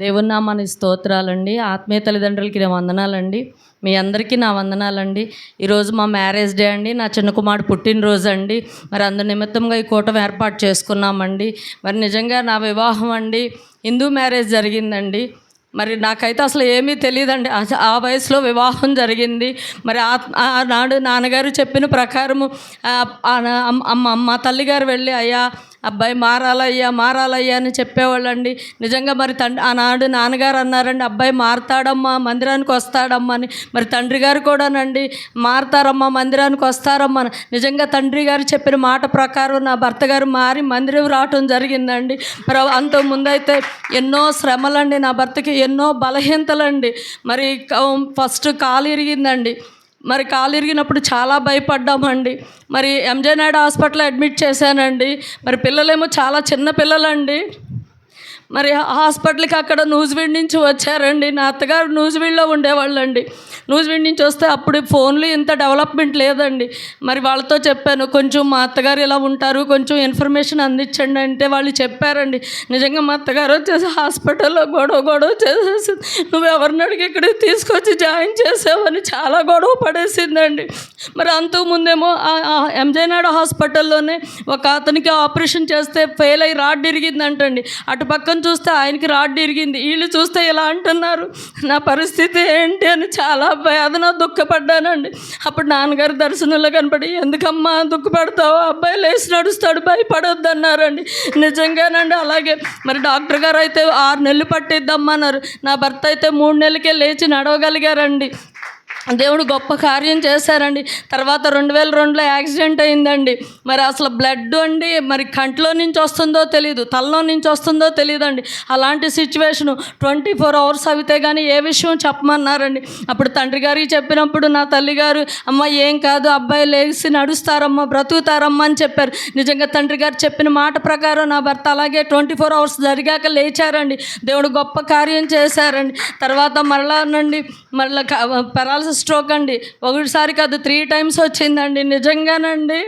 దేవుని నామాని స్తోత్రాలండి. ఆత్మీయ తల్లిదండ్రులకి నా వందనాలండి. మీ అందరికీ నా వందనాలండి. ఈరోజు మా మ్యారేజ్ డే అండి. నా చిన్న కుమారుడు పుట్టినరోజు అండి. మరి అందు నిమిత్తంగా ఈ కూటం ఏర్పాటు చేసుకున్నామండి. మరి నిజంగా నా వివాహం అండి హిందూ మ్యారేజ్ జరిగిందండి. మరి నాకైతే అసలు ఏమీ తెలియదండి. ఆ- వయసులో వివాహం జరిగింది. మరి ఆ- ఆనాడు నాన్నగారు చెప్పిన ప్రకారము అమ్మ మా తల్లిగారు వెళ్ళి అయ్యా అబ్బాయి మారాలయ్యా మారాలయ్యా అని చెప్పేవాళ్ళండి. నిజంగా మరి తండ్రి ఆనాడు నాన్నగారు అన్నారండి అబ్బాయి మారుతాడమ్మా మందిరానికి వస్తాడమ్మా అని. మరి తండ్రి గారు కూడానండి మారుతారమ్మా మందిరానికి వస్తారమ్మా అని. నిజంగా తండ్రి గారు చెప్పిన మాట ప్రకారం నా భర్త గారు మారి మందిరం రావటం జరిగిందండి. మరి అంత ముందైతే ఎన్నో శ్రమలండి నా భర్తకి ఎన్నో బలహీనతలండి. మరి క- ఫస్ట్ కాలు ఇరిగిందండి. మరి కాలు ఇరిగినప్పుడు చాలా భయపడ్డామండి. మరి ఎంజే నాయుడు హాస్పిటల్లో అడ్మిట్ చేశానండి. మరి పిల్లలేమో చాలా చిన్న పిల్లలండి. మరి హాస్పిటల్కి అక్కడ నూజివీడ్ నుంచి వచ్చారండి. నా అత్తగారు నూజివీడ్లో ఉండేవాళ్ళండి. నూజివీడ్ నుంచి వస్తే అప్పుడు ఫోన్లు ఇంత డెవలప్మెంట్ లేదండి. మరి వాళ్ళతో చెప్పాను కొంచెం మా అత్తగారు ఇలా ఉంటారు కొంచెం ఇన్ఫర్మేషన్ అందించండి అంటే వాళ్ళు చెప్పారండి. నిజంగా మా అత్తగారు వచ్చేసి హాస్పిటల్లో గొడవ గొడవ చేసేసి నువ్వు ఎవరిని అడిగి ఇక్కడికి తీసుకొచ్చి జాయిన్ చేసావని చాలా గొడవ పడేసిందండి. మరి అంతకుముందేమో ఎంజే హాస్పిటల్లోనే ఒక అతనికి ఆపరేషన్ చేస్తే ఫెయిల్ అయ్యి రాడ్ ఇరిగిందంటండి అటు పక్కన చూస్తే ఆయనకి రాడ్ ఇరిగింది. వీళ్ళు చూస్తే ఇలా అంటున్నారు నా పరిస్థితి ఏంటి? అని చాలా వేదన దుఃఖపడ్డానండి. అప్పుడు నాన్నగారు దర్శనంలో కనపడి ఎందుకమ్మా దుఃఖపడతావు? అబ్బాయి లేచి నడుస్తాడు భయపడొద్దు అన్నారండి నిజంగానండి అలాగే. మరి డాక్టర్ గారు అయితే ఆరు నెలలు పట్టిద్దమ్మన్నారు. నా భర్త అయితే మూడు నెలలకే లేచి నడవగలిగారండి. దేవుడు గొప్ప కార్యం చేశారండి. తర్వాత రెండు వేల రెండులో యాక్సిడెంట్ అయిందండి. మరి అసలు బ్లడ్ అండి మరి కంట్లో నుంచి వస్తుందో తెలియదు తలలో నుంచి వస్తుందో తెలియదండి అలాంటి సిచ్యువేషను ట్వంటీ ఫోర్ అవర్స్ అవితే కానీ ఏ విషయం చెప్పమన్నారండి. అప్పుడు తండ్రి గారికి చెప్పినప్పుడు నా తల్లిగారు అమ్మ ఏం కాదు అబ్బాయి లేచి నడుస్తారమ్మా బ్రతుకుతారమ్మా అని చెప్పారు. నిజంగా తండ్రి గారు చెప్పిన మాట ప్రకారం నా భర్త అలాగే ట్వంటీ ఫోర్ అవర్స్ జరిగాక లేచారండి. దేవుడు గొప్ప కార్యం చేశారండి. తర్వాత మరలా నుండి మరలా పెరాలసిస్ స్ట్రోక్ అండి. ఒకటిసారి కాదు త్రీ టైమ్స్ వచ్చిందండి. నిజంగానండి.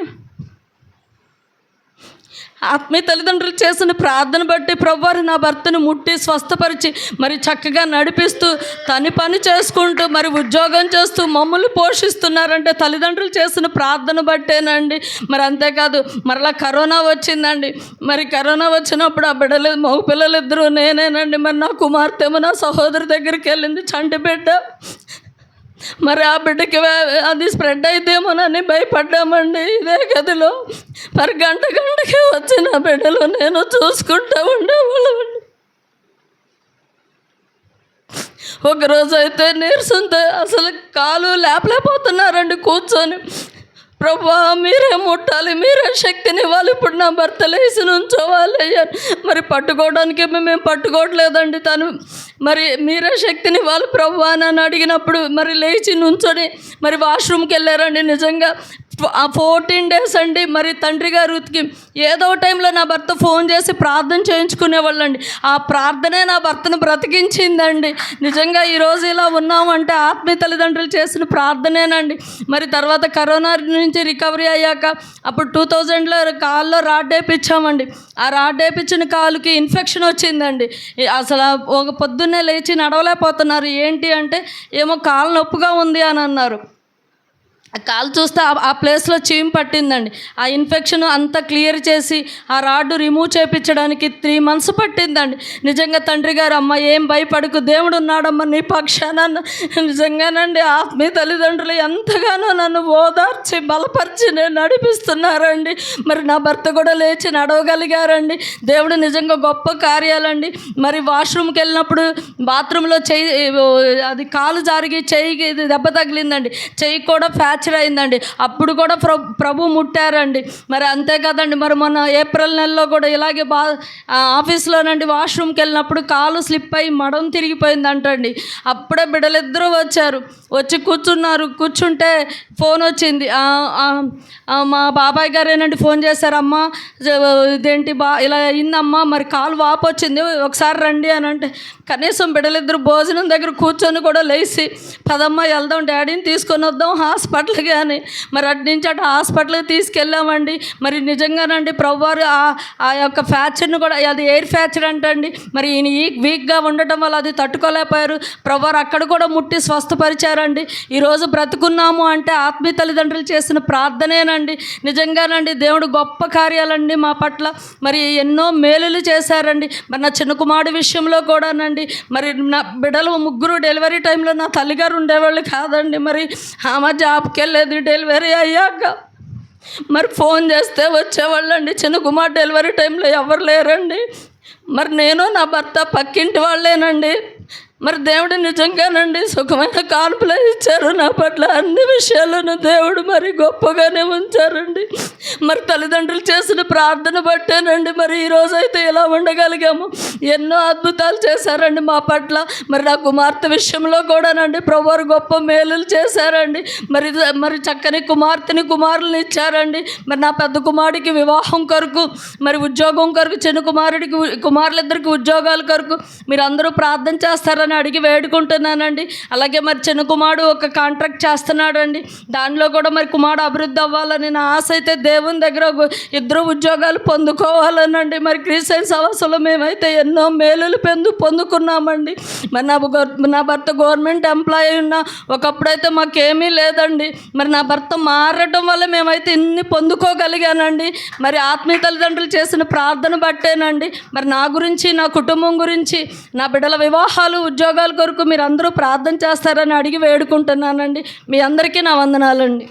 ఆత్మీయ తల్లిదండ్రులు చేసిన ప్రార్థన బట్టి ప్రభువారు నా భర్తను ముట్టి స్వస్థపరిచి మరి చక్కగా నడిపిస్తూ తని పని చేసుకుంటూ మరి ఉద్యోగం చేస్తూ మమ్మల్ని పోషిస్తున్నారంటే తల్లిదండ్రులు చేసిన ప్రార్థన బట్టేనండి. మరి అంతేకాదు మరలా కరోనా వచ్చిందండి. మరి కరోనా వచ్చినప్పుడు ఆ బిడ్డలు మగ పిల్లలు ఇద్దరు నేనేనండి. మరి నా కుమార్తె నా సహోదరి దగ్గరికి వెళ్ళింది చంటి బిడ్డ. మరి ఆ బిడ్డకి అది స్ప్రెడ్ అయితేమోనని భయపడ్డామండి. ఇదే గదిలో. మరి గంట గంటకి వచ్చిన బిడ్డలు నేను చూసుకుంటా ఉండేవాళ్ళమండి. ఒకరోజు అయితే నీరసంతో అసలు కాలు లేపలేకపోతున్నారండి కూర్చొని. ప్రభా మీరే ముట్టాలి మీరే శక్తిని ఇవ్వాలి. ఇప్పుడు నా భర్త లేచి నుంచోవాలి మరి పట్టుకోవడానికి మేము పట్టుకోవట్లేదండి తను. మరి మీరే శక్తిని ఇవ్వాలి ప్రభా నన్ను అని అడిగినప్పుడు మరి లేచి నుంచొని మరి వాష్రూమ్కి వెళ్ళారండి నిజంగా. ఆ ఫోర్టీన్ డేస్ అండి. మరి తండ్రి గారికి ఏదో టైంలో నా భర్త ఫోన్ చేసి ప్రార్థన చేయించుకునేవాళ్ళండి ఆ ప్రార్థనే నా భర్తను బ్రతికించిందండి. నిజంగా ఈరోజు ఇలా ఉన్నామంటే ఆత్మీయ తల్లిదండ్రులు చేసిన ప్రార్థనేనండి. మరి తర్వాత కరోనా నుంచి రికవరీ అయ్యాక అప్పుడు టూ థౌజండ్లో కాల్లో రాడ్ వేయించామండి ఆ రాడ్ వేయించిన కాలుకి ఇన్ఫెక్షన్ వచ్చిందండి. అసలు ఒక పొద్దున్నే లేచి నడవలేకపోతున్నారు. ఏంటి అంటే ఏమో కాలు నొప్పిగా ఉంది అని అన్నారు. కాలు చూస్తే ఆ- ప్లేస్లో చీమ్ పట్టిందండి. ఆ ఇన్ఫెక్షన్ అంతా క్లియర్ చేసి ఆ రాడ్డు రిమూవ్ చేయించడానికి త్రీ మంత్స్ పట్టిందండి. నిజంగా తండ్రి గారు అమ్మ ఏం భయపడకు దేవుడు ఉన్నాడమ్మ నీ పక్షాన నిజంగానండి ఆత్మీయ తల్లిదండ్రులు ఎంతగానో నన్ను ఓదార్చి బలపరిచి నేను నడిపిస్తున్నారండి. మరి నా భర్త కూడా లేచి నడవగలిగారండి. దేవుడు నిజంగా గొప్ప కార్యాలండి. మరి వాష్రూమ్కి వెళ్ళినప్పుడు బాత్రూంలో చెయ్యి అది కాలు జారిగి చేయి దెబ్బ తగిలిందండి. చెయ్యి కూడా ఫ్యాచ్ అయిందండి. అప్పుడు కూడా ప్రభు ప్రభు ముట్టారండి. మరి అంతే కదండి. మరి మొన్న ఏప్రిల్ నెలలో కూడా ఇలాగే బా ఆఫీస్లోనండి వాష్రూమ్కి వెళ్ళినప్పుడు కాలు స్లిప్ అయ్యి మడం తిరిగిపోయిందంటండి. అప్పుడే బిడ్డలిద్దరూ వచ్చారు. వచ్చి కూర్చున్నారు. కూర్చుంటే ఫోన్ వచ్చింది. మా బాబాయ్ గారేనండి ఫోన్ చేశారమ్మా ఇదేంటి బా ఇలా అయిందమ్మా మరి కాలు వాపు వచ్చింది ఒకసారి రండి అని అంటే కనీసం బిడ్డలిద్దరు భోజనం దగ్గర కూర్చొని కూడా లేచి పదమ్మ వెళ్దాం డాడీని తీసుకొని వద్దాం హాస్పిటల్ అని కానీ మరి అటు నుంచి అటు హాస్పిటల్కి తీసుకెళ్ళామండి. మరి నిజంగానండి ప్రభువారు ఆ- ఆ యొక్క ఫ్యాక్చర్ని కూడా అది ఎయిర్ ఫ్యాక్చర్ అంటండి మరి ఈయన వీక్గా ఉండటం వల్ల అది తట్టుకోలేకపోయారు. ప్రభువారు అక్కడ కూడా ముట్టి స్వస్థపరిచారండి. ఈరోజు బ్రతుకున్నాము అంటే ఆత్మీయ తల్లిదండ్రులు చేసిన ప్రార్థనేనండి. నిజంగానండి దేవుడు గొప్ప కార్యాలండి మా పట్ల. మరి ఎన్నో మేలులు చేశారండి. మరి నా చిన్న కుమారుడు విషయంలో కూడానండి. మరి నా బిడ్డలు ముగ్గురు డెలివరీ టైంలో నా తల్లిగారు ఉండేవాళ్ళు కాదండి. మరి ఆమె జాబ్కి వెళ్ళేది డెలివరీ అయ్యాక మరి ఫోన్ చేస్తే వచ్చేవాళ్ళండి. చిన్న కుమార్ డెలివరీ టైంలో ఎవరు లేరండి. మరి నేను నా భర్త పక్కింటి వాళ్ళేనండి. మరి దేవుడు నిజంగానండి సుఖమైన కాన్పులు ఇచ్చారు నా పట్ల. అన్ని విషయాలను దేవుడు మరి గొప్పగానే ఉంచారండి. మరి తల్లిదండ్రులు చేసిన ప్రార్థన బట్టేనండి. మరి ఈరోజు అయితే ఇలా ఉండగలిగాము. ఎన్నో అద్భుతాలు చేశారండి మా పట్ల. మరి నా కుమార్తె విషయంలో కూడానండి ప్రభువారు గొప్ప మేలులు చేశారండి. మరి మరి చక్కని కుమార్తెని కుమారులను ఇచ్చారండి. మరి నా పెద్ద కుమారుడికి వివాహం కొరకు మరి ఉద్యోగం కొరకు చిన్న కుమారుడికి కుమారులిద్దరికి ఉద్యోగాల కొరకు మీరు అందరూ ప్రార్థన చేస్తారని అడిగి వేడుకుంటున్నానండి. అలాగే మరి చిన్న కుమారుడు ఒక కాంట్రాక్ట్ చేస్తున్నాడండి. దానిలో కూడా మరి కుమారుడు అభివృద్ధి అవ్వాలని నా ఆశ అయితే దేవుని దగ్గర ఇద్దరు ఉద్యోగాలు పొందుకోవాలనండి. మరి క్రిస్టియన్ సవస్సులో మేమైతే ఎన్నో మేలులు పొందు పొందుకున్నామండి. మరి నా నా భర్త గవర్నమెంట్ ఎంప్లాయీ ఉన్న ఒకప్పుడైతే మాకేమీ లేదండి. మరి నా భర్త మారడం వల్ల మేమైతే ఇన్ని పొందుకోగలిగానండి. మరి ఆత్మీయ తల్లిదండ్రులు చేసిన ప్రార్థన బట్టేనండి. మరి నా గురించి నా కుటుంబం గురించి నా బిడ్డల వివాహాలు ఉద్యోగాల కొరకు మీరు అందరూ ప్రార్థన చేస్తారని అడిగి వేడుకుంటున్నానండి. మీ అందరికీ నా వందనాలండి.